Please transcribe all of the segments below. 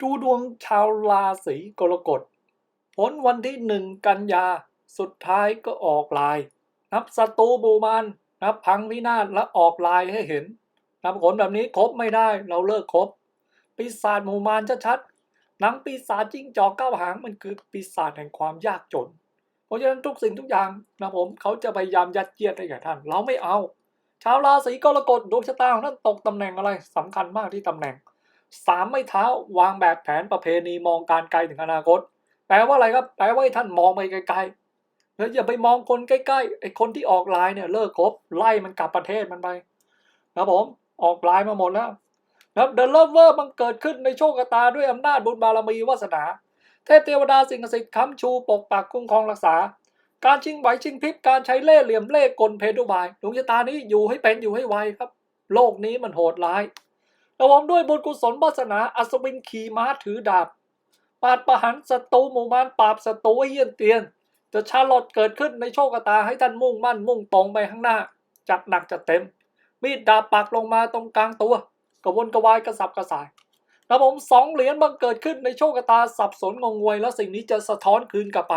ดูดวงชาวราศีกรกฎ ผลวันที่หนึ่งกันยา สุดท้ายก็ออกลาย นับศัตรูบูมานนับพังพินาศและออกลายให้เห็นนับผลแบบนี้ครบไม่ได้เราเลิกครบปีศาจหมู่มารชัดๆหนังปีศาจจิ้งจอกเก้าหางมันคือปีศาจแห่งความยากจน เพราะฉะนั้นทุกสิ่งทุกอย่างนะผมเขาจะพยายามยัดเยียดให้แก่ท่าน เราไม่เอา ชาวราศีกรกฎดวงชะตาของท่านตกตำแหน่งอะไรสำคัญมากที่ตำแหน่ง สามไม่เท้าวางแบบแผนประเพณีมองการไกลถึงอนาคต แปลว่าอะไรครับ แปลว่าท่านมองไปไกลๆแล้วอย่าไปมองคนใกล้ๆไอ้คนที่ออกไลน์เนี่ยเลิกคบไล่มันกลับประเทศมันไปนะผมออกไลน์มาหมดแล้วนะเดอะเลเวอร์มันเกิดขึ้นในโชคตาด้วยอำนาจบุญบารมีวาสนา เทพเทวดาสิ่งศักดิ์สิทธิ์ค้ำชูปกปักคุ้มครองรักษา การชิงไหวชิงพริบการใช้เล่ห์เหลี่ยมเล่ห์กลเพทุบายดวงชะตานี้อยู่ให้เป็นอยู่ให้ไวครับ โลกนี้มันโหดร้าย ระวมด้วยบุญกุศลวาสนา อัศวินขี่ม้าถือดาบ ปาดประหันศัตรูหมู่มานปราบศัตรูเยี่ยนเตียน จะชาลอตเกิดขึ้นในโชคตาให้ท่านมุ่งมั่นมุ่งตรงไปข้างหน้า จัดหนักจัดเต็ม มีดดาบปักลงมาตรงกลางตัว กระวนกระวายกระสับกระส่ายระผมสองเหรียญบังเกิดขึ้นในโชคตาสับสนงงงวย แล้วสิ่งนี้จะสะท้อนคืนกลับไป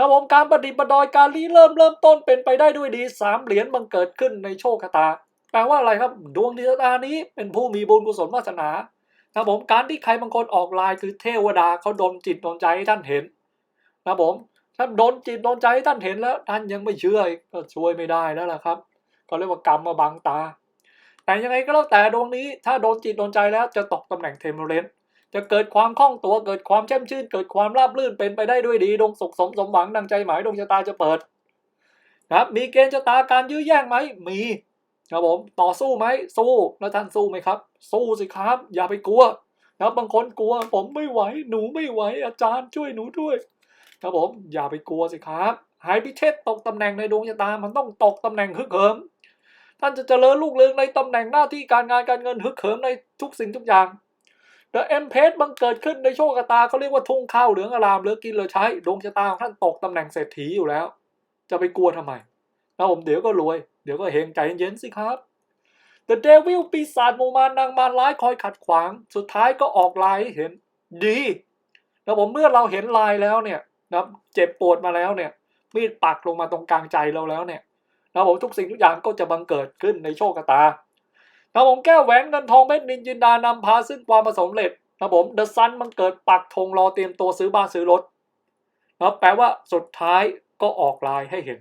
ระบบการประดิษฐ์ประดอยการรีเริ่มเริ่มต้นเป็นไปได้ด้วยดีสามเหรียญบังเกิดขึ้นในโชคชะตา แปลว่าอะไรครับ ดวงชะตานี้เป็นผู้มีบุญกุศลวาสนานะผมการที่ใครบางคนออกลน์คือเทวดาเขาดนจิตดนใจให้ท่านเห็นนะผมถ้าโดนจิตโดนใจให้ท่านเห็นแล้ว ท่านยังไม่เชื่อก็ช่วยไม่ได้แล้วล่ะครับ ก็เรียกว่ากรรมมาบังตา แต่ยังไงก็แล้วแต่ดวงนี้ ถ้าโดนจิตโดนใจแล้วจะตกตำแหน่งเทมเพลนจะเกิดความคล่องตัวเกิดความแช่มชื่น เกิดความราบรื่นเป็นไปได้ด้วยดีดวงสุขสมสมหวังดังใจหมายดวงชะตาจะเปิดนะครับมีเกณฑ์ชะตาการยื้อแย่งไหมมี ครับผมต่อสู้ไหมสู้แล้วท่านสู้ไหมครับ สู้สิครับ อย่าไปกลัวนะครับบางคนกลัวผมไม่ไหวหนูไม่ไหวอาจารย์ช่วยหนูด้วยครับผมอย่าไปกลัวสิครับหายพิเชษตกตำแหน่งในดวงชะตามันต้องตกตำแหน่งฮึกเหิมท่านจะเจริญลูกเรืองในตำแหน่งหน้าที่การงานการเงินฮึกเหิมในทุกสิ่งทุกอย่างเดอะเอ็มเพสบังเกิดขึ้นในโชคชะตาเขาเรียกว่าทุ่งข้าวเหลืองอารามเหลือกินเหลือใช้ดวงชะตาของท่านตกตำแหน่งเศรษฐีอยู่แล้ว จะไปกลัวทำไมนะผมเดี๋ยวก็รวย เดี๋ยวก็เฮงใจเย็นๆสิครับ The Devil ปีศาจหมูมารนางมารร้ายคอยขัดขวาง สุดท้ายก็ออกลายให้เห็นดีนะผมเมื่อเราเห็นลายแล้วเนี่ยนะเจ็บปวดมาแล้วเนี่ย มีดปักลงมาตรงกลางใจเราแล้วเนี่ยนะผมทุกสิ่งทุกอย่างก็จะบังเกิดขึ้นในโชคชะตานะผมแก้วแหวนเงินทองเม็ดนินจินดานำพาซึ่งความประสมเร็จนะผมเดอะซันมันเกิดปักธงรอเตรียมตัวซื้อบ้านซื้อรถนะแปลว่าสุดท้ายก็ออกลายให้เห็น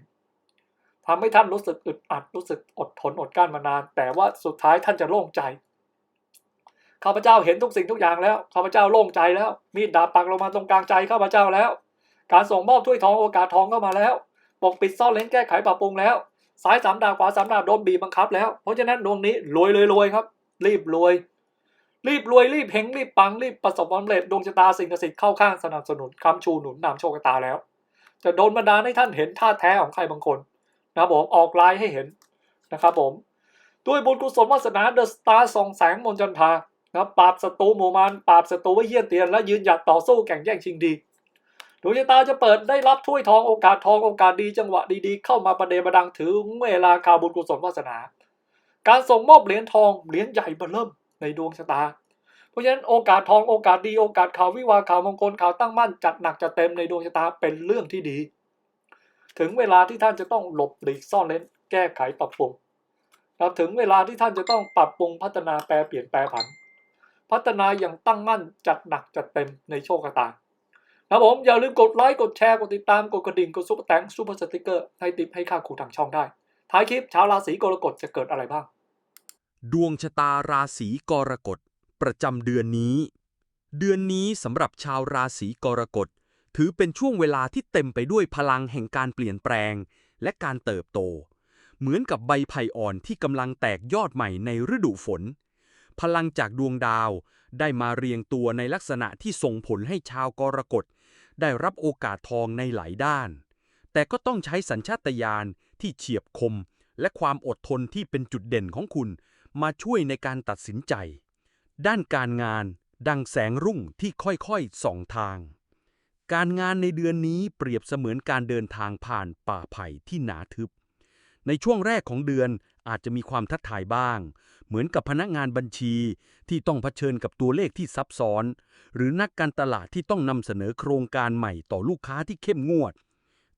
ทำให้ท่านรู้สึกอึดอัดรู้สึกอดทนอดกั้นมานาน แต่ว่าสุดท้ายท่านจะโล่งใจข้าพเจ้าเห็นทุกสิ่งทุกอย่างแล้วข้าพเจ้าโล่งใจแล้ว มีดดาบปักลงมาตรงกลางใจข้าพเจ้าแล้ว การส่งมอบถ้วยทองโอกาสทองเข้ามาแล้วปกปิดซ่อนเล้นแก้ไขปรับปรุงแล้วซ้ายสามดาวขวาสามดาวโดนบีบบังคับแล้วเพราะฉะนั้นดวงนี้รวยเลยรวยครับ รีบรวย รีบรวยรีบเฮงรีบปังรีบประสบความสำเร็จดวงชะตาสิ่งศักดิ์สิทธิ์เข้าข้างสนับสนุนคำชูหนุนนำโชคชะตาแล้ว จะโดนบันดาลให้ท่านเห็นท่าแท้ของใครบางคน นะครับผมออกลายให้เห็นนะครับผมด้วยบุญกุศลวาสนาเดอะสตาร์ส่องแสงมนจันทรานะครับปราบศัตรูหมู่มารปราบศัตรูไว้เยี่ยนเตียนและยืนหยัดต่อสู้แข่งแย่งชิงดีดวงชะตาจะเปิดได้รับถ้วยทองโอกาสทองโอกาสดีจังหวะดีๆ เข้ามาประเดประดังถือเวลาข่าวบุญกุศลวาสนา การส่งมอบเหรียญทองเหรียญใหญ่เบอร์เริ่มในดวงชะตา เพราะฉะนั้นโอกาสทองโอกาสดีโอกาสข่าววิวาข่าวมงคลข่าวตั้งมั่นจัดหนักจัดเต็มในดวงชะตาเป็นเรื่องที่ดี ถึงเวลาที่ท่านจะต้องหลบหลีกซ่อนเล้นแก้ไขปรับปรุงครับถึงเวลาที่ท่านจะต้องปรับปรุงพัฒนาแปลเปลี่ยนแปลผัน พัฒนาอย่างตั้งมั่นจัดหนักจัดเต็มในโชคชะตาครับผมอย่าลืมกดไลค์กดแชร์กดติดตามกดกระดิ่งกดซุปเปอร์แตงซุปเปอร์สติกเกอร์ให้ติปให้ค่าครูทางช่องได้ ท้ายคลิปชาวราศีกรกฎจะเกิดอะไรบ้าง ดวงชะตาราศีกรกฎประจำเดือนนี้ เดือนนี้สำหรับชาวราศีกรกฎ ถือเป็นช่วงเวลาที่เต็มไปด้วยพลังแห่งการเปลี่ยนแปลง และการเติบโต เหมือนกับใบไผ่อ่อนที่กำลังแตกยอดใหม่ในฤดูฝน พลังจากดวงดาวได้มาเรียงตัวในลักษณะที่ส่งผลให้ชาวกรกฎได้รับโอกาสทองในหลายด้าน แต่ก็ต้องใช้สัญชาตญาณที่เฉียบคม และความอดทนที่เป็นจุดเด่นของคุณ มาช่วยในการตัดสินใจ ด้านการงาน ดังแสงรุ่งที่ค่อยๆส่องทาง การงานในเดือนนี้เปรียบเสมือนการเดินทางผ่านป่าไผ่ที่หนาทึบ ในช่วงแรกของเดือนอาจจะมีความท้าทายบ้าง เหมือนกับพนักงานบัญชีที่ต้องเผชิญกับตัวเลขที่ซับซ้อน หรือนักการตลาดที่ต้องนำเสนอโครงการใหม่ต่อลูกค้าที่เข้มงวด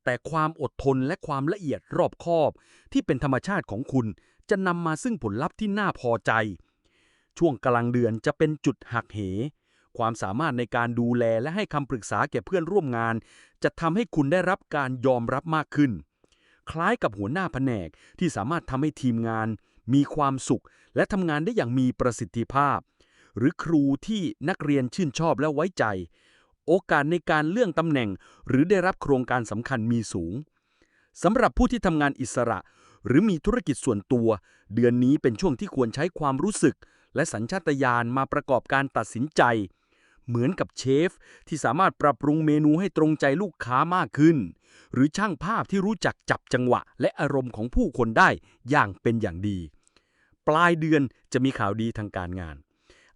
แต่ความอดทนและความละเอียดรอบคอบ ที่เป็นธรรมชาติของคุณจะนำมาซึ่งผลลัพธ์ที่น่าพอใจ ช่วงกลางเดือนจะเป็นจุดหักเห ความสามารถในการดูแลและให้คำปรึกษาแก่เพื่อนร่วมงาน จะทำให้คุณได้รับการยอมรับมากขึ้น คล้ายกับหัวหน้าแผนกที่สามารถทำให้ทีมงาน มีความสุข และทำงานได้อย่างมีประสิทธิภาพ หรือครูที่นักเรียนชื่นชอบและไว้ใจ โอกาสในการเลื่อนตำแหน่ง หรือได้รับโครงการสำคัญมีสูงสำหรับผู้ที่ทำงานอิสระ หรือมีธุรกิจส่วนตัว เดือนนี้เป็นช่วงที่ควรใช้ความรู้สึก และสัญชาตญาณมาประกอบการตัดสินใจ เหมือนกับเชฟ ที่สามารถปรับปรุงเมนูให้ตรงใจลูกค้ามากขึ้น หรือช่างภาพที่รู้จักจับจังหวะ และอารมณ์ของผู้คนได้อย่างเป็นอย่างดี ปลายเดือนจะมีข่าวดีทางการงาน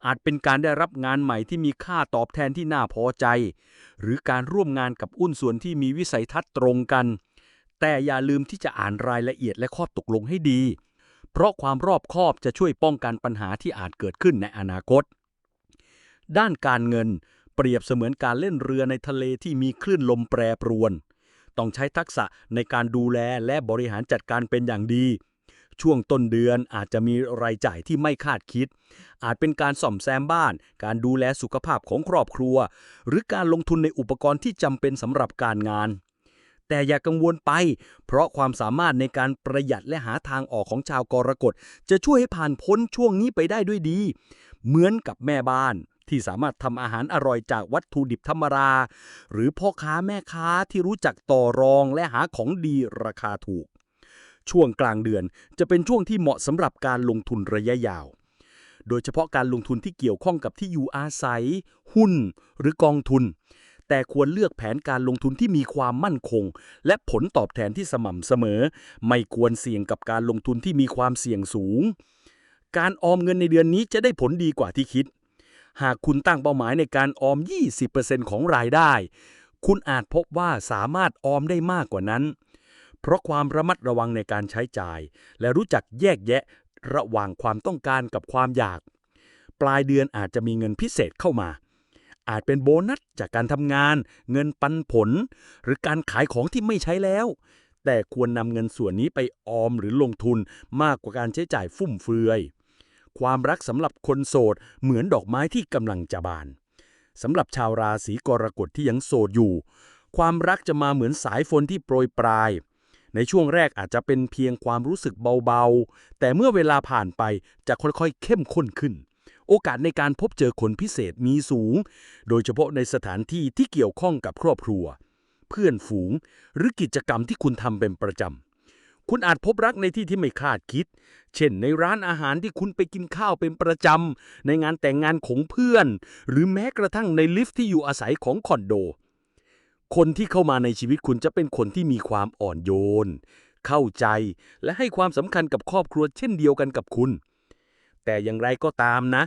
อาจเป็นการได้รับงานใหม่ที่มีค่าตอบแทนที่น่าพอใจ หรือการร่วมงานกับอุ้นส่วนที่มีวิสัยทัศน์ตรงกัน แต่อย่าลืมที่จะอ่านรายละเอียดและข้อตกลงให้ดี เพราะความรอบคอบจะช่วยป้องกันปัญหาที่อาจเกิดขึ้นในอนาคต ด้านการเงิน เปรียบเสมือนการเล่นเรือในทะเลที่มีคลื่นลมแปรปรวน ต้องใช้ทักษะในการดูแลและบริหารจัดการเป็นอย่างดี ช่วงต้นเดือนอาจจะมีรายจ่ายที่ไม่คาดคิด อาจเป็นการซ่อมแซมบ้าน การดูแลสุขภาพของครอบครัว หรือการลงทุนในอุปกรณ์ที่จำเป็นสำหรับการงานแต่อย่ากังวลไป เพราะความสามารถในการประหยัดและหาทางออกของชาวกรกฎจะช่วยให้ผ่านพ้นช่วงนี้ไปได้ด้วยดี เหมือนกับแม่บ้าน ที่สามารถทำอาหารอร่อยจากวัตถุดิบธรรมดาหรือพ่อค้าแม่ค้าที่รู้จักต่อรองและหาของดีราคาถูก ช่วงกลางเดือนจะเป็นช่วงที่เหมาะสำหรับการลงทุนระยะยาว โดยเฉพาะการลงทุนที่เกี่ยวข้องกับที่อยู่อาศัย หุ้น หรือกองทุน แต่ควรเลือกแผนการลงทุนที่มีความมั่นคง และผลตอบแทนที่สม่ำเสมอ ไม่ควรเสี่ยงกับการลงทุนที่มีความเสี่ยงสูง การออมเงินในเดือนนี้จะได้ผลดีกว่าที่คิด หากคุณตั้งเป้าหมายในการออม 20%ของรายได้ คุณอาจพบว่าสามารถออมได้มากกว่านั้น เพราะความระมัดระวังในการใช้จ่าย และรู้จักแยกแยะระหว่างความต้องการกับความอยาก ปลายเดือนอาจจะมีเงินพิเศษเข้ามา อาจเป็นโบนัสจากการทำงาน เงินปันผล หรือการขายของที่ไม่ใช้แล้ว แต่ควรนำเงินส่วนนี้ไปออมหรือลงทุนมากกว่าการใช้จ่ายฟุ่มเฟือย ความรักสำหรับคนโสด เหมือนดอกไม้ที่กำลังจะบานสำหรับชาวราศีกรกฎที่ยังโสดอยู่ ความรักจะมาเหมือนสายฝนที่โปรยปลาย ในช่วงแรกอาจจะเป็นเพียงความรู้สึกเบาๆ แต่เมื่อเวลาผ่านไปจะค่อยๆ เข้มข้นขึ้น โอกาสในการพบเจอคนพิเศษมีสูง โดยเฉพาะในสถานที่ที่เกี่ยวข้องกับครอบครัว เพื่อนฝูง หรือกิจกรรมที่คุณทำเป็นประจำ คุณอาจพบรักในที่ที่ไม่คาดคิด เช่นในร้านอาหารที่คุณไปกินข้าวเป็นประจำ ในงานแต่งงานของเพื่อน หรือแม้กระทั่งในลิฟต์ที่อยู่อาศัยของคอนโด คนที่เข้ามาในชีวิตคุณจะเป็นคนที่มีความอ่อนโยน เข้าใจและให้ความสำคัญกับครอบครัวเช่นเดียวกันกับคุณ แต่อย่างไรก็ตามนะ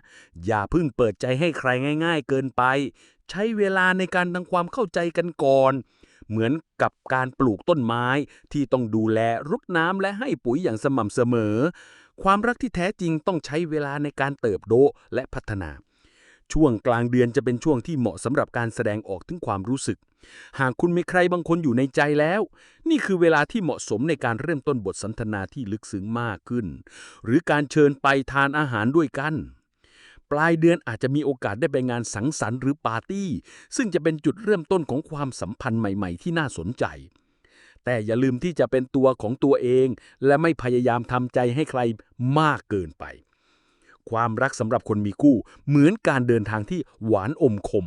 อย่าเพิ่งเปิดใจให้ใครง่าย ๆ เกินไป ใช้เวลาในการทำความเข้าใจกันก่อน เหมือนกับการปลูกต้นไม้ที่ต้องดูแลรดน้ำและให้ปุ๋ยอย่างสม่ำเสมอ ความรักที่แท้จริงต้องใช้เวลาในการเติบโตและพัฒนา ช่วงกลางเดือนจะเป็นช่วงที่เหมาะสำหรับการแสดงออกถึงความรู้สึก หากคุณมีใครบางคนอยู่ในใจแล้ว นี่คือเวลาที่เหมาะสมในการเริ่มต้นบทสนทนาที่ลึกซึ้งมากขึ้น หรือการเชิญไปทานอาหารด้วยกัน ปลายเดือนอาจจะมีโอกาสได้ไปงานสังสรรค์หรือปาร์ตี้ ซึ่งจะเป็นจุดเริ่มต้นของความสัมพันธ์ใหม่ๆ ที่น่าสนใจ แต่อย่าลืมที่จะเป็นตัวของตัวเอง และไม่พยายามทำใจให้ใครมากเกินไป ความรักสำหรับคนมีคู่ เหมือนการเดินทางที่หวานอมคม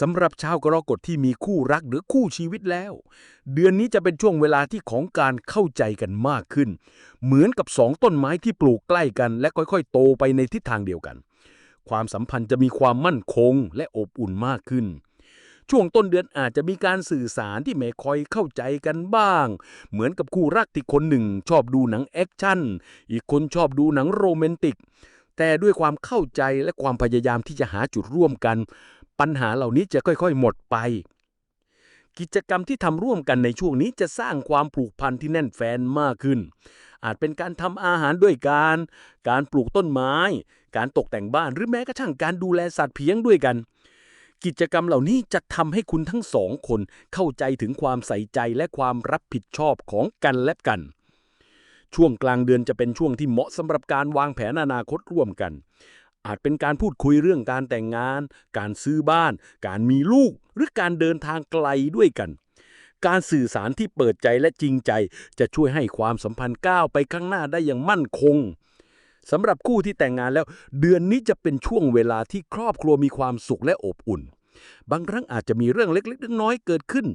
สำหรับชาวกรกฎที่มีคู่รักหรือคู่ชีวิตแล้ว เดือนนี้จะเป็นช่วงเวลาที่ของการเข้าใจกันมากขึ้น เหมือนกับสองต้นไม้ที่ปลูกใกล้กัน และค่อยๆ โตไปในทิศทางเดียวกัน ความสัมพันธ์จะมีความมั่นคงและอบอุ่นมากขึ้น ช่วงต้นเดือนอาจจะมีการสื่อสารที่ไม่ค่อยเข้าใจกันบ้าง เหมือนกับคู่รักที่คนหนึ่งชอบดูหนังแอคชั่น อีกคนชอบดูหนังโรแมนติก แต่ด้วยความเข้าใจและความพยายามที่จะหาจุดร่วมกัน ปัญหาเหล่านี้จะค่อยๆ หมดไปกิจกรรมที่ทำร่วมกันในช่วงนี้จะสร้างความผูกพันที่แน่นแฟนมากขึ้น อาจเป็นการทำอาหารด้วยกัน การปลูกต้นไม้ การตกแต่งบ้านหรือแม้กระทั่งการดูแลสัตว์เพียงด้วยกัน กิจกรรมเหล่านี้จะทำให้คุณทั้งสองคนเข้าใจถึงความใส่ใจและความรับผิดชอบของกันและกัน ช่วงกลางเดือนจะเป็นช่วงที่เหมาะสำหรับการวางแผนอนาคตร่วมกัน อาจเป็นการพูดคุยเรื่องการแต่งงาน การซื้อบ้าน การมีลูก หรือการเดินทางไกลด้วยกันการสื่อสารที่เปิดใจและจริงใจ จะช่วยให้ความสัมพันธ์ก้าวไปข้างหน้าได้อย่างมั่นคง สำหรับคู่ที่แต่งงานแล้ว เดือนนี้จะเป็นช่วงเวลาที่ครอบครัวมีความสุขและอบอุ่น บางครั้งอาจจะมีเรื่องเล็กๆน้อยๆเกิดขึ้น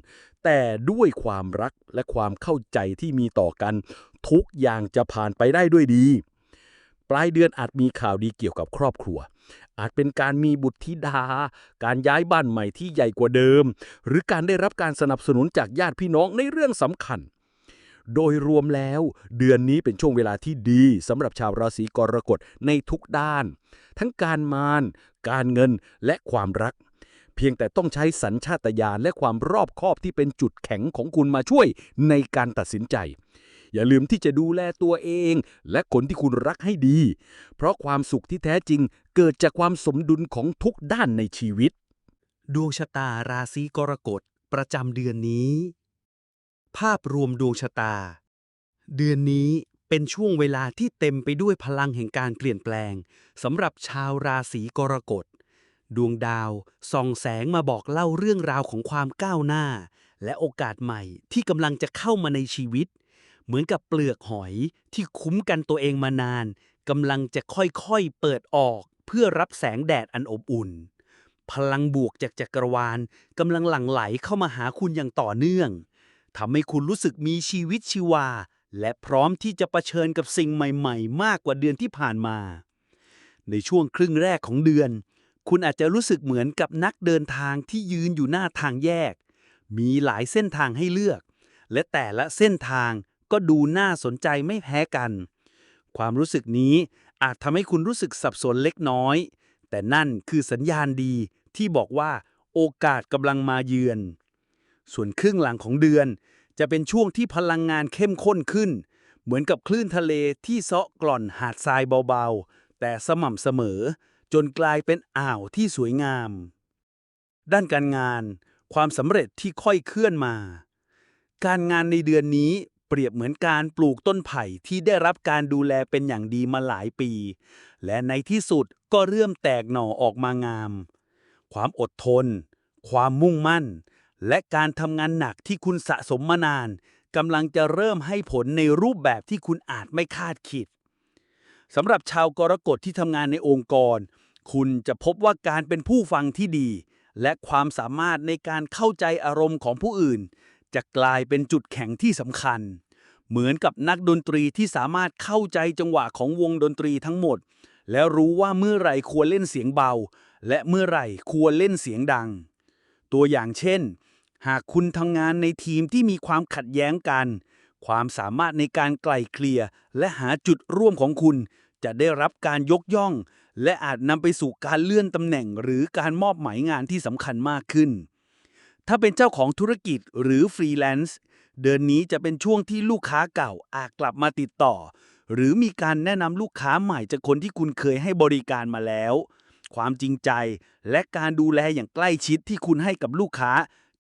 แต่ด้วยความรักและความเข้าใจที่มีต่อกัน ทุกอย่างจะผ่านไปได้ด้วยดี ปลายเดือนอาจมีข่าวดีเกี่ยวกับครอบครัว อาจเป็นการมีบุตรธิดา การย้ายบ้านใหม่ที่ใหญ่กว่าเดิม หรือการได้รับการสนับสนุนจากญาติพี่น้องในเรื่องสำคัญ โดยรวมแล้ว เดือนนี้เป็นช่วงเวลาที่ดีสำหรับชาวราศีกรกฎในทุกด้าน ทั้งการมาน การเงินและความรัก เพียงแต่ต้องใช้สัญชาตญาณและความรอบคอบที่เป็นจุดแข็งของคุณมาช่วยในการตัดสินใจ อย่าลืมที่จะดูแลตัวเอง และคนที่คุณรักให้ดี เพราะความสุขที่แท้จริงเกิดจากความสมดุลของทุกด้านในชีวิต ดวงชะตาราศีกรกฎประจำเดือนนี้ ภาพรวมดวงชะตา เดือนนี้เป็นช่วงเวลาที่เต็มไปด้วยพลังแห่งการเปลี่ยนแปลงสำหรับชาวราศีกรกฎ ดวงดาวส่องแสงมาบอกเล่าเรื่องราวของความก้าวหน้า และโอกาสใหม่ที่กำลังจะเข้ามาในชีวิต เหมือนกับเปลือกหอยที่คุ้มกันตัวเองมานานกำลังจะค่อยๆเปิดออกเพื่อรับแสงแดดอันอบอุ่น พลังบวกจากจักรวาลกำลังหลั่งไหลเข้ามาหาคุณอย่างต่อเนื่อง ทำให้คุณรู้สึกมีชีวิตชีวา และพร้อมที่จะะเผชิญกับสิ่งใหม่ ๆ มากกว่าเดือนที่ผ่านมา ในช่วงครึ่งแรกของเดือน คุณอาจจะรู้สึกเหมือนกับนักเดินทางที่ยืนอยู่หน้าทางแยก มีหลายเส้นทางให้เลือก และแต่ละเส้นทางก็ดูน่าสนใจไม่แพ้กัน ความรู้สึกนี้อาจทำให้คุณรู้สึกสับสนเล็กน้อย แต่นั่นคือสัญญาณดีที่บอกว่าโอกาสกำลังมาเยือน ส่วนครึ่งหลังของเดือน จะเป็นช่วงที่พลังงานเข้มข้นขึ้น เหมือนกับคลื่นทะเลที่เซาะกล่อนหาดทรายเบาๆ แต่สม่ำเสมอ จนกลายเป็นอ่าวที่สวยงาม ด้านการงาน ความสำเร็จที่ค่อยเคลื่อนมา การงานในเดือนนี้เปรียบเหมือนการปลูกต้นไผ่ที่ได้รับการดูแลเป็นอย่างดีมาหลายปี และในที่สุดก็เริ่มแตกหน่อออกมางาม ความอดทน ความมุ่งมั่น และการทำงานหนักที่คุณสะสมมานานกำลังจะเริ่มให้ผลในรูปแบบที่คุณอาจไม่คาดคิดสำหรับชาวกรกฎที่ทำงานในองค์กร คุณจะพบว่าการเป็นผู้ฟังที่ดี และความสามารถในการเข้าใจอารมณ์ของผู้อื่น จะกลายเป็นจุดแข็งที่สำคัญ เหมือนกับนักดนตรีที่สามารถเข้าใจจังหวะของวงดนตรีทั้งหมด แล้วรู้ว่าเมื่อไหร่ควรเล่นเสียงเบา และเมื่อไหร่ควรเล่นเสียงดัง ตัวอย่างเช่น หากคุณทำงานในทีมที่มีความขัดแย้งกัน ความสามารถในการไกล่เกลี่ยและหาจุดร่วมของคุณ จะได้รับการยกย่อง และอาจนำไปสู่การเลื่อนตำแหน่งหรือการมอบหมายงานที่สำคัญมากขึ้น ถ้าเป็นเจ้าของธุรกิจหรือฟรีแลนซ์เดือนนี้จะเป็นช่วงที่ลูกค้าเก่าอาจกลับมาติดต่อ หรือมีการแนะนำลูกค้าใหม่จากคนที่คุณเคยให้บริการมาแล้ว ความจริงใจและการดูแลอย่างใกล้ชิดที่คุณให้กับลูกค้า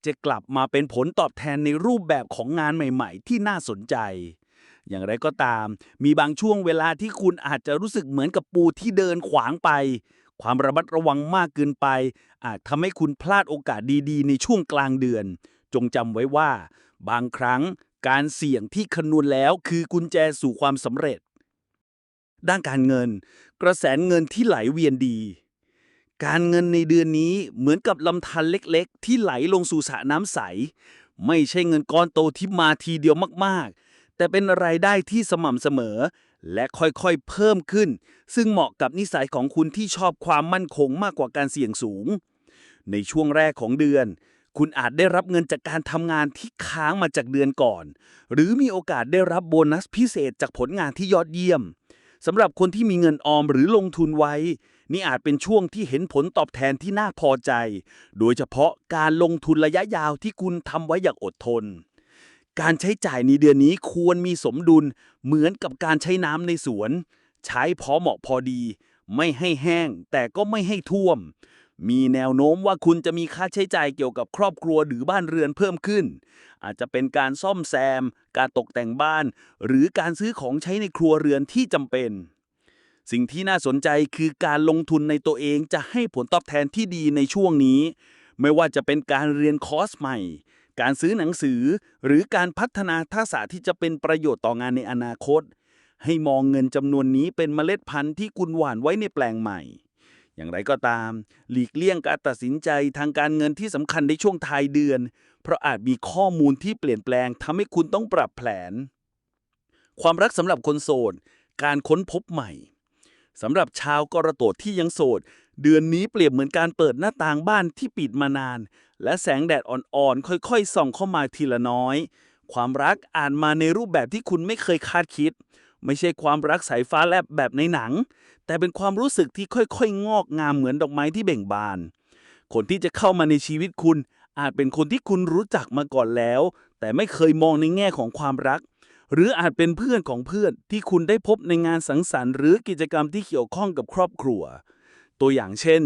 จะกลับมาเป็นผลตอบแทนในรูปแบบของงานใหม่ ๆ ที่น่าสนใจ อย่างไรก็ตาม มีบางช่วงเวลาที่คุณอาจจะรู้สึกเหมือนกับปูที่เดินขวางไป ความระมัดระวังมากเกินไป อาจทำให้คุณพลาดโอกาสดีๆ ในช่วงกลางเดือน จงจำไว้ว่า บางครั้งการเสี่ยงที่คำนวณแล้วคือกุญแจสู่ความสำเร็จ ด้านการเงิน กระแสเงินที่ไหลเวียนดี การเงินในเดือนนี้เหมือนกับลำธารเล็กๆ ที่ไหลลงสู่สระน้ำใส ไม่ใช่เงินก้อนโตที่มาทีเดียวมากๆ แต่เป็นรายได้ที่สม่ำเสมอ และค่อยๆเพิ่มขึ้น ซึ่งเหมาะกับนิสัยของคุณที่ชอบความมั่นคงมากกว่าการเสี่ยงสูง ในช่วงแรกของเดือน คุณอาจได้รับเงินจากการทำงานที่ค้างมาจากเดือนก่อน หรือมีโอกาสได้รับโบนัสพิเศษจากผลงานที่ยอดเยี่ยมสำหรับคนที่มีเงินออมหรือลงทุนไว้ นี่อาจเป็นช่วงที่เห็นผลตอบแทนที่น่าพอใจ โดยเฉพาะการลงทุนระยะยาวที่คุณทำไว้อย่างอดทน การใช้จ่ายในเดือนนี้ควรมีสมดุลเหมือนกับการใช้น้ำในสวน ใช้พอเหมาะพอดี ไม่ให้แห้ง แต่ก็ไม่ให้ท่วม มีแนวโน้มว่าคุณจะมีค่าใช้จ่ายเกี่ยวกับครอบครัวหรือบ้านเรือนเพิ่มขึ้น อาจจะเป็นการซ่อมแซม การตกแต่งบ้าน หรือการซื้อของใช้ในครัวเรือนที่จำเป็น สิ่งที่น่าสนใจคือการลงทุนในตัวเองจะให้ผลตอบแทนที่ดีในช่วงนี้ ไม่ว่าจะเป็นการเรียนคอร์สใหม่ การซื้อหนังสือ หรือการพัฒนาทักษะที่จะเป็นประโยชน์ต่องานในอนาคต ให้มองเงินจำนวนนี้เป็นเมล็ดพันธุ์ที่คุณหว่านไว้ในแปลงใหม่ อย่างไรก็ตาม หลีกเลี่ยงการตัดสินใจทางการเงินที่สำคัญในช่วงท้ายเดือน เพราะอาจมีข้อมูลที่เปลี่ยนแปลงทำให้คุณต้องปรับแผน ความรักสำหรับคนโสดการค้นพบใหม่ สำหรับชาวกรโตดที่ยังโสด เดือนนี้เปรียบเหมือนการเปิดหน้าต่างบ้านที่ปิดมานาน และแสงแดดอ่อนๆ ค่อยๆ ส่องเข้ามาทีละน้อย ความรักอ่านมาในรูปแบบที่คุณไม่เคยคาดคิด ไม่ใช่ความรักสายฟ้าแลบแบบในหนัง แต่เป็นความรู้สึกที่ค่อยๆ งอกงามเหมือนดอกไม้ที่เบ่งบาน คนที่จะเข้ามาในชีวิตคุณ อาจเป็นคนที่คุณรู้จักมาก่อนแล้ว แต่ไม่เคยมองในแง่ของความรัก หรืออาจเป็นเพื่อนของเพื่อนที่คุณได้พบในงานสังสรรค์หรือกิจกรรมที่เกี่ยวข้องกับครอบครัว ตัวอย่างเช่น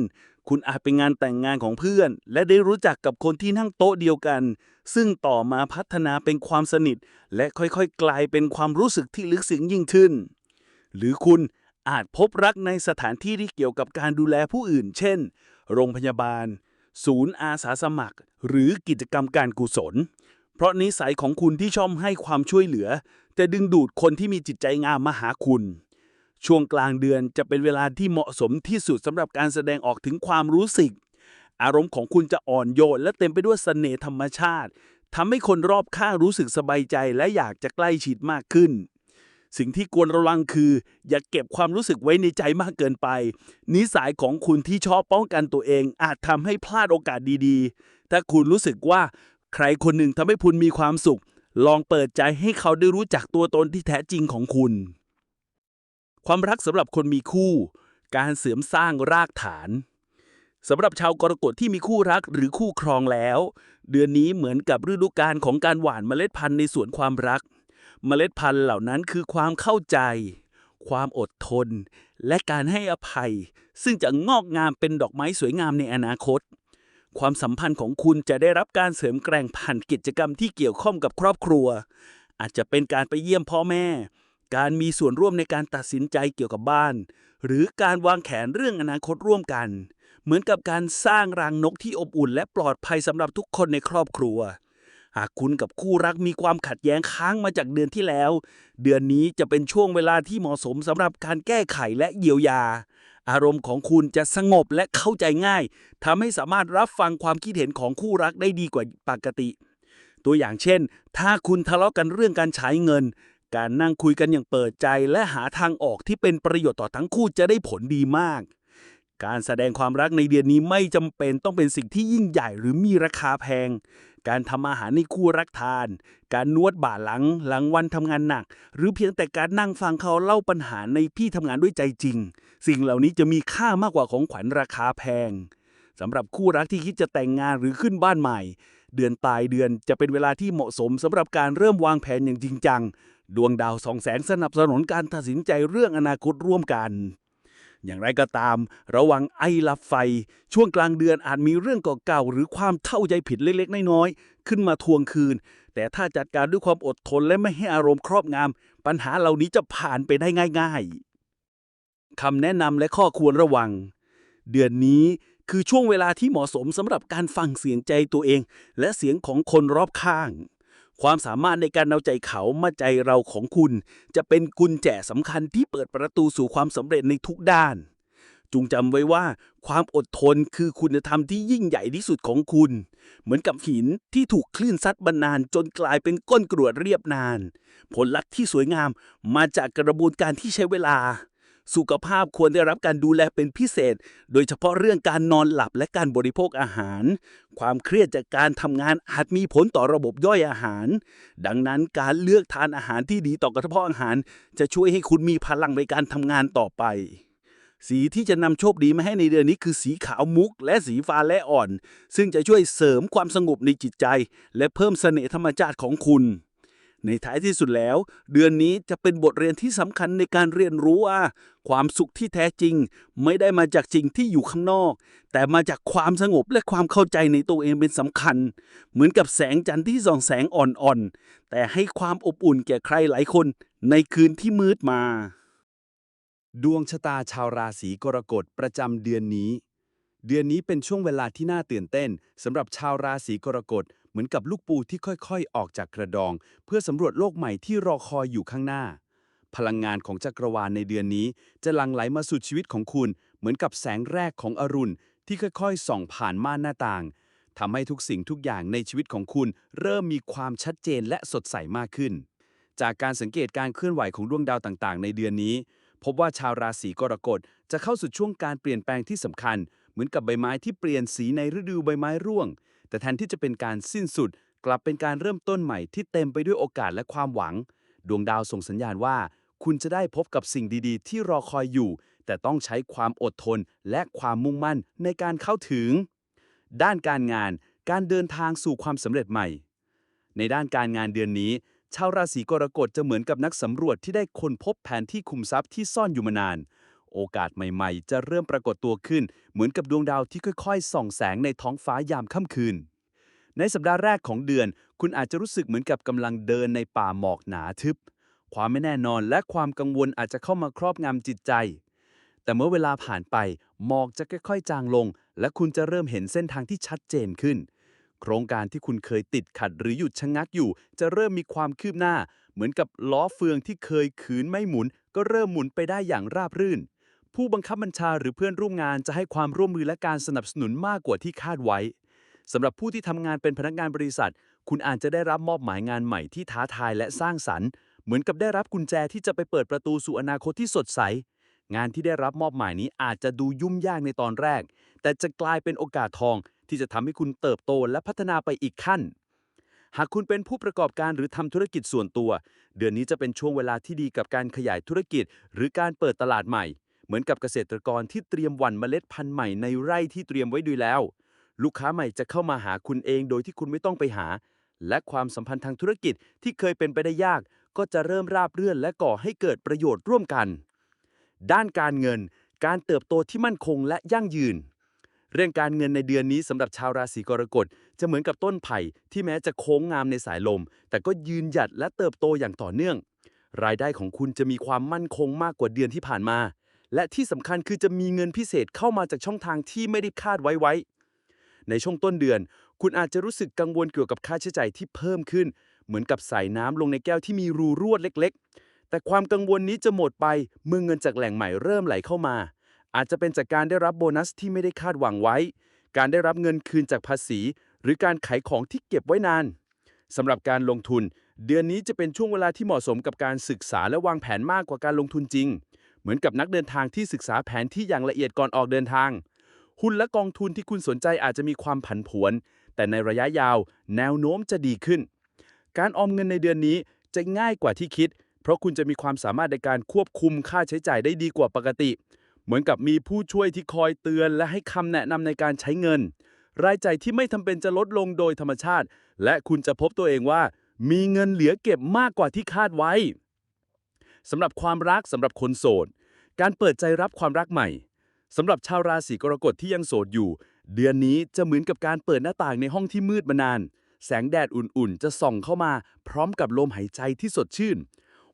คุณอาจเป็นงานแต่งงานของเพื่อน และได้รู้จักกับคนที่นั่งโต๊ะเดียวกัน ซึ่งต่อมาพัฒนาเป็นความสนิท และค่อยๆ กลายเป็นความรู้สึกที่ลึกซึ้งยิ่งขึ้น หรือคุณอาจพบรักในสถานที่ที่เกี่ยวกับการดูแลผู้อื่น เช่น โรงพยาบาล ศูนย์อาสาสมัคร หรือกิจกรรมการกุศล เพราะนิสัยของคุณที่ชอบให้ความช่วยเหลือ จะดึงดูดคนที่มีจิตใจงามมาหาคุณ ช่วงกลางเดือนจะเป็นเวลาที่เหมาะสมที่สุดสำหรับการแสดงออกถึงความรู้สึก อารมณ์ของคุณจะอ่อนโยน และเต็มไปด้วยเสน่ห์ธรรมชาติทำให้คนรอบข้างรู้สึกสบายใจและอยากจะใกล้ชิดมากขึ้น สิ่งที่ควรระวังคือ อย่าเก็บความรู้สึกไว้ในใจมากเกินไป นิสัยของคุณที่ชอบป้องกันตัวเองอาจทำให้พลาดโอกาสดีๆ ถ้าคุณรู้สึกว่า ใครคนหนึ่งทำให้คุณมีความสุข ลองเปิดใจให้เขาได้รู้จักตัวตนที่แท้จริงของคุณ ความรักสำหรับคนมีคู่ การเสริมสร้างรากฐานสำหรับชาวกรกฎที่มีคู่รักหรือคู่ครองแล้ว เดือนนี้เหมือนกับฤดูกาลของการหว่านเมล็ดพันธุ์ในสวนความรัก เมล็ดพันธุ์เหล่านั้นคือความเข้าใจ ความอดทน และการให้อภัย ซึ่งจะงอกงามเป็นดอกไม้สวยงามในอนาคต ความสัมพันธ์ของคุณจะได้รับการเสริมแกร่งผ่านกิจกรรมที่เกี่ยวข้องกับครอบครัว อาจจะเป็นการไปเยี่ยมพ่อแม่ การมีส่วนร่วมในการตัดสินใจเกี่ยวกับบ้าน หรือการวางแผนเรื่องอนาคตร่วมกัน เหมือนกับการสร้างรังนกที่อบอุ่น และปลอดภัยสำหรับทุกคนในครอบครัว หากคุณกับคู่รักมีความขัดแย้งค้างมาจากเดือนที่แล้ว เดือนนี้จะเป็นช่วงเวลาที่เหมาะสมสำหรับการแก้ไขและเยียวยา อารมณ์ของคุณจะสงบและเข้าใจง่ายทำให้สามารถรับฟังความคิดเห็นของคู่รักได้ดีกว่าปกติ ตัวอย่างเช่น ถ้าคุณทะเลาะกันเรื่องการใช้เงิน การนั่งคุยกันอย่างเปิดใจและหาทางออกที่เป็นประโยชน์ต่อทั้งคู่จะได้ผลดีมาก การแสดงความรักในเดือนนี้ไม่จำเป็นต้องเป็นสิ่งที่ยิ่งใหญ่หรือมีราคาแพง การทำอาหารในคู่รักทาน การนวดบ่าหลังหลังวันทำงานหนัก หรือเพียงแต่การนั่งฟังเขาเล่าปัญหาในที่ทำงานด้วยใจจริง สิ่งเหล่านี้จะมีค่ามากกว่าของขวัญราคาแพงสำหรับคู่รักที่คิดจะแต่งงานหรือขึ้นบ้านใหม่ เดือนปลายเดือนจะเป็นเวลาที่เหมาะสมสำหรับการเริ่มวางแผนอย่างจริงจัง ดวงดาวสองแสงสนับสนุนการตัดสินใจเรื่องอนาคตร่วมกัน อย่างไรก็ตาม ระวังไอลับไฟ ช่วงกลางเดือนอาจมีเรื่องเก่าๆหรือความเข้าใจผิดเล็กๆ น้อยๆ ขึ้นมาทวงคืน แต่ถ้าจัดการด้วยความอดทนและไม่ให้อารมณ์ครอบงำปัญหาเหล่านี้จะผ่านไปได้ง่าย ๆคำแนะนำและข้อควรระวัง เดือนนี้คือช่วงเวลาที่เหมาะสมสำหรับการฟังเสียงใจตัวเอง และเสียงของคนรอบข้าง ความสามารถในการเอาใจเขามาใจเราของคุณ จะเป็นกุญแจสำคัญที่เปิดประตูสู่ความสำเร็จในทุกด้าน จงจำไว้ว่าความอดทนคือคุณธรรมที่ยิ่งใหญ่ที่สุดของคุณ เหมือนกับหินที่ถูกคลื่นซัดบรรนานจนกลายเป็นก้นกรวดเรียบนาน ผลลัพธ์ที่สวยงามมาจากกระบวนการที่ใช้เวลา สุขภาพควรได้รับการดูแลเป็นพิเศษ โดยเฉพาะเรื่องการนอนหลับและการบริโภคอาหาร ความเครียดจากการทำงานอาจมีผลต่อระบบย่อยอาหาร ดังนั้นการเลือกทานอาหารที่ดีต่อกระเพาะอาหาร จะช่วยให้คุณมีพลังในการทำงานต่อไป สีที่จะนำโชคดีมาให้ในเดือนนี้คือสีขาวมุก และสีฟ้าและอ่อน ซึ่งจะช่วยเสริมความสงบในจิตใจ และเพิ่มเสน่ห์ธรรมชาติของคุณ ในท้ายที่สุดแล้ว เดือนนี้จะเป็นบทเรียนที่สำคัญในการเรียนรู้ว่า ความสุขที่แท้จริง ไม่ได้มาจากสิ่งที่อยู่ข้างนอก แต่มาจากความสงบและความเข้าใจในตัวเองเป็นสำคัญ เหมือนกับแสงจันทร์ที่ส่องแสงอ่อนๆ แต่ให้ความอบอุ่นแก่ใครหลายคนในคืนที่มืดมา ดวงชะตาชาวราศีกรกฎประจำเดือนนี้ เดือนนี้เป็นช่วงเวลาที่น่าตื่นเต้นสำหรับชาวราศีกรกฎ เหมือนกับลูกปูที่ค่อยๆ ออกจากกระดอง เพื่อสำรวจโลกใหม่ที่รอคอยอยู่ข้างหน้า พลังงานของจักรวาลในเดือนนี้ จะหลั่งไหลมาสู่ชีวิตของคุณ เหมือนกับแสงแรกของอรุณที่ค่อยๆ ส่องผ่านม่านหน้าต่างทำให้ทุกสิ่งทุกอย่างในชีวิตของคุณ เริ่มมีความชัดเจนและสดใสมากขึ้น จากการสังเกตการเคลื่อนไหวของดวงดาวต่างๆ ในเดือนนี้ พบว่าชาวราศีกรกฎจะเข้าสู่ช่วงการเปลี่ยนแปลงที่สำคัญ เหมือนกับใบไม้ที่เปลี่ยนสีในฤดูใบไม้ร่วง แต่แทนที่จะเป็นการสิ้นสุด กลับเป็นการเริ่มต้นใหม่ที่เต็มไปด้วยโอกาสและความหวัง ดวงดาวส่งสัญญาณว่า คุณจะได้พบกับสิ่งดีๆ ที่รอคอยอยู่ แต่ต้องใช้ความอดทนและความมุ่งมั่นในการเข้าถึง ด้านการงานการเดินทางสู่ความสำเร็จใหม่ ในด้านการงานเดือนนี้ชาวราศีกรกฎจะเหมือนกับนักสำรวจที่ได้ค้นพบแผนที่คุมทรัพย์ที่ซ่อนอยู่มานาน โอกาสใหม่ๆ จะเริ่มปรากฏตัวขึ้น เหมือนกับดวงดาวที่ค่อยๆ ส่องแสงในท้องฟ้ายามค่ำคืน ในสัปดาห์แรกของเดือน คุณอาจจะรู้สึกเหมือนกับกำลังเดินในป่าหมอกหนาทึบ ความไม่แน่นอนและความกังวลอาจจะเข้ามาครอบงำจิตใจ แต่เมื่อเวลาผ่านไป หมอกจะค่อยๆ จางลง และคุณจะเริ่มเห็นเส้นทางที่ชัดเจนขึ้น โครงการที่คุณเคยติดขัดหรือหยุดชะงักอยู่ จะเริ่มมีความคืบหน้า เหมือนกับล้อเฟืองที่เคยขืนไม่หมุน ก็เริ่มหมุนไปได้อย่างราบรื่น ผู้บังคับบัญชาหรือเพื่อนร่วมงานจะให้ความร่วมมือและการสนับสนุนมากกว่าที่คาดไว้สำหรับผู้ที่ทำงานเป็นพนักงานบริษัท คุณอาจจะได้รับมอบหมายงานใหม่ที่ท้าทายและสร้างสรรค์ เหมือนกับได้รับกุญแจที่จะไปเปิดประตูสู่อนาคตที่สดใส งานที่ได้รับมอบหมายนี้อาจจะดูยุ่งยากในตอนแรก แต่จะกลายเป็นโอกาสทองที่จะทำให้คุณเติบโตและพัฒนาไปอีกขั้น หากคุณเป็นผู้ประกอบการหรือทำธุรกิจส่วนตัว เดือนนี้จะเป็นช่วงเวลาที่ดีกับการขยายธุรกิจ หรือการเปิดตลาดใหม่ เหมือนกับเกษตรกรที่เตรียมหว่านเมล็ดพันธุ์ใหม่ในไร่ที่เตรียมไว้ดีแล้ว ลูกค้าใหม่จะเข้ามาหาคุณเองโดยที่คุณไม่ต้องไปหา และความสัมพันธ์ทางธุรกิจที่เคยเป็นไปได้ยาก ก็จะเริ่มราบเรื่อนและก่อให้เกิดประโยชน์ร่วมกัน ด้านการเงิน การเติบโตที่มั่นคงและยั่งยืน เรื่องการเงินในเดือนนี้สำหรับชาวราศีกรกฎจะเหมือนกับต้นไผ่ที่แม้จะโค้งงามในสายลม แต่ก็ยืนหยัดและเติบโตอย่างต่อเนื่อง รายได้ของคุณจะมีความมั่นคงมากกว่าเดือนที่ผ่านมา และที่สำคัญคือจะมีเงินพิเศษเข้ามาจากช่องทางที่ไม่ได้คาดไว้ไว้ ในช่วงต้นเดือน คุณอาจจะรู้สึกกังวลเกี่ยวกับค่าใช้จ่ายที่เพิ่มขึ้น เหมือนกับใส่น้ำลงในแก้วที่มีรูรั่วเล็ก ๆ แต่ความกังวลนี้จะหมดไปเมื่อเงินจากแหล่งใหม่เริ่มไหลเข้ามา อาจจะเป็นจากการได้รับโบนัสที่ไม่ได้คาดหวังไว้ การได้รับเงินคืนจากภาษี หรือการขายของที่เก็บไว้นานสำหรับการลงทุน เดือนนี้จะเป็นช่วงเวลาที่เหมาะสมกับการศึกษาและวางแผนมากกว่าการลงทุนจริง เหมือนกับนักเดินทางที่ศึกษาแผนที่อย่างละเอียดก่อนออกเดินทาง หุ้นและกองทุนที่คุณสนใจอาจจะมีความผันผวน แต่ในระยะยาวแนวโน้มจะดีขึ้น การออมเงินในเดือนนี้จะง่ายกว่าที่คิด เพราะคุณจะมีความสามารถในการควบคุมค่าใช้จ่ายได้ดีกว่าปกติ เหมือนกับมีผู้ช่วยที่คอยเตือน และให้คำแนะนำในการใช้เงิน รายจ่ายที่ไม่ทำเป็นจะลดลงโดยธรรมชาติ และคุณจะพบตัวเองว่า มีเงินเหลือเก็บมากกว่าที่คาดไว้ สำหรับความรักสำหรับคนโสด การเปิดใจรับความรักใหม่สำหรับชาวราศีกรกฎที่ยังโสดอยู่ เดือนนี้จะเหมือนกับการเปิดหน้าต่างในห้องที่มืดมานาน แสงแดดอุ่นๆ จะส่องเข้ามาพร้อมกับลมหายใจที่สดชื่น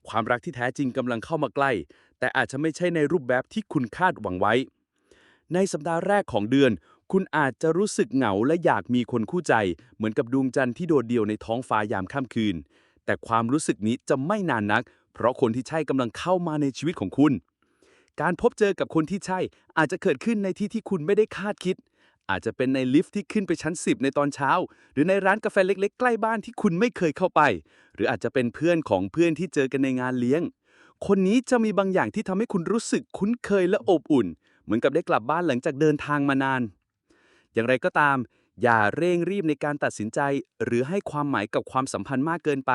ความรักที่แท้จริงกำลังเข้ามาใกล้ แต่อาจจะไม่ใช่ในรูปแบบที่คุณคาดหวังไว้ ในสัปดาห์แรกของเดือน คุณอาจจะรู้สึกเหงาและอยากมีคนคู่ใจ เหมือนกับดวงจันทร์ที่โดดเดี่ยวในท้องฟ้ายามค่ำคืน แต่ความรู้สึกนี้จะไม่นานนัก เพราะคนที่ใช่กำลังเข้ามาในชีวิตของคุณ การพบเจอกับคนที่ใช่อาจจะเกิดขึ้นในที่ที่คุณไม่ได้คาดคิด อาจจะเป็นในลิฟต์ที่ขึ้นไปชั้น 10 ในตอนเช้า หรือในร้านกาแฟเล็กๆ ใกล้บ้านที่คุณไม่เคยเข้าไป หรืออาจจะเป็นเพื่อนของเพื่อนที่เจอกันในงานเลี้ยง คนนี้จะมีบางอย่างที่ทำให้คุณรู้สึกคุ้นเคยและอบอุ่น เหมือนกับได้กลับบ้านหลังจากเดินทางมานาน อย่างไรก็ตาม อย่าเร่งรีบในการตัดสินใจ หรือให้ความหมายกับความสัมพันธ์มากเกินไป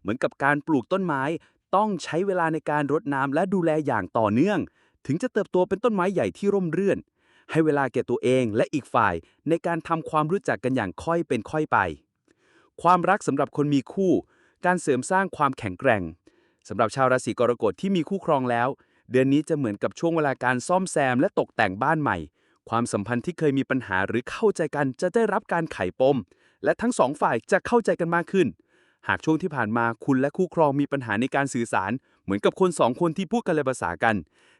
เหมือนกับการปลูกต้นไม้ ต้องใช้เวลาในการรดน้ำและดูแลอย่างต่อเนื่อง ถึงจะเติบโตเป็นต้นไม้ใหญ่ที่ร่มรื่น ให้เวลาแก่ตัวเองและอีกฝ่ายในการทำความรู้จักกันอย่างค่อยเป็นค่อยไป ความรักสำหรับคนมีคู่ การเสริมสร้างความแข็งแกร่งสำหรับชาวราศีกรกฎที่มีคู่ครองแล้ว เดือนนี้จะเหมือนกับช่วงเวลาการซ่อมแซมและตกแต่งบ้านใหม่ ความสัมพันธ์ที่เคยมีปัญหาหรือเข้าใจกันจะได้รับการไขปม และทั้งสองฝ่ายจะเข้าใจกันมากขึ้น หากช่วงที่ผ่านมาคุณและคู่ครองมีปัญหาในการสื่อสาร เหมือนกับคนสองคนที่พูดกันเลยภาษากัน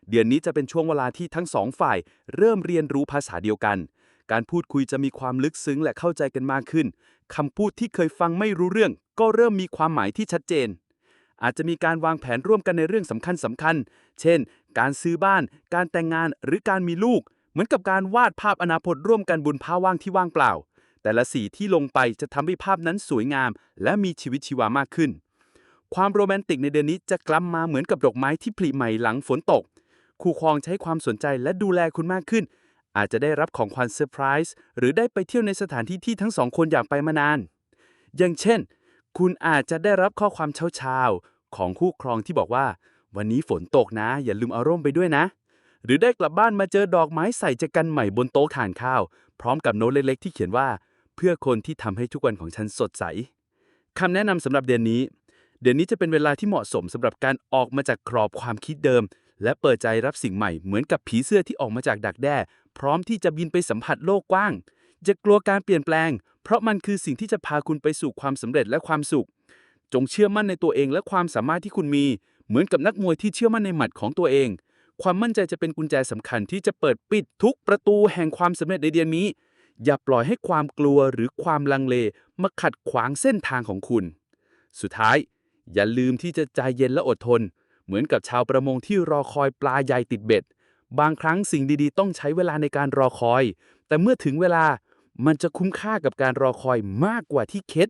เดือนนี้จะเป็นช่วงเวลาที่ทั้งสองฝ่าย เริ่มเรียนรู้ภาษาเดียวกัน การพูดคุยจะมีความลึกซึ้งและเข้าใจกันมากขึ้นคำพูดที่เคยฟังไม่รู้เรื่อง ก็เริ่มมีความหมายที่ชัดเจน อาจจะมีการวางแผนร่วมกันในเรื่องสำคัญสำคัญ เช่น การซื้อบ้าน การแต่งงานหรือการมีลูก เหมือนกับการวาดภาพอนาคตร่วมกันบนผ้าว่างที่ว่างเปล่า แต่ละสีที่ลงไปจะทำให้ภาพนั้นสวยงาม และมีชีวิตชีวามากขึ้น ความโรแมนติกในเดือนนี้จะกลับมาเหมือนกับดอกไม้ที่ผลิใหม่หลังฝนตก คู่ครองใช้ความสนใจและดูแลคุณมากขึ้น อาจจะได้รับของขวัญเซอร์ไพรส์หรือได้ไปเที่ยวในสถานที่ที่ทั้งสองคนอยากไปมานาน อย่างเช่น คุณอาจจะได้รับข้อความเช้าๆของคู่ครองที่บอกว่า วันนี้ฝนตกนะ อย่าลืมเอาร่มไปด้วยนะหรือได้กลับบ้านมาเจอดอกไม้ใส่แจกันใหม่บนโต๊ะทานข้าว พร้อมกับโน้ตเล็กๆที่เขียนว่า เพื่อคนที่ทำให้ทุกวันของฉันสดใสคำแนะนำสำหรับเดือนนี้ เดือนนี้จะเป็นเวลาที่เหมาะสมสำหรับการออกมาจากกรอบความคิดเดิม และเปิดใจรับสิ่งใหม่เหมือนกับผีเสื้อที่ออกมาจากดักแด้ พร้อมที่จะบินไปสัมผัสโลกกว้างอย่ากลัวการเปลี่ยนแปลง เพราะมันคือสิ่งที่จะพาคุณไปสู่ความสำเร็จและความสุข จงเชื่อมั่นในตัวเองและความสามารถที่คุณมี เหมือนกับนักมวยที่เชื่อมั่นในหมัดของตัวเอง ความมั่นใจจะเป็นกุญแจสำคัญที่จะเปิดปิดทุกประตูแห่งความสำเร็จในเดือนนี้ อย่าปล่อยให้ความกลัวหรือความลังเลมาขัดขวางเส้นทางของคุณ สุดท้าย อย่าลืมที่จะใจเย็นและอดทน เหมือนกับชาวประมงที่รอคอยปลาใหญ่ติดเบ็ด บางครั้งสิ่งดีๆ ต้องใช้เวลาในการรอคอย แต่เมื่อถึงเวลามันจะคุ้มค่ากับการรอคอยมากกว่าที่เคล็ด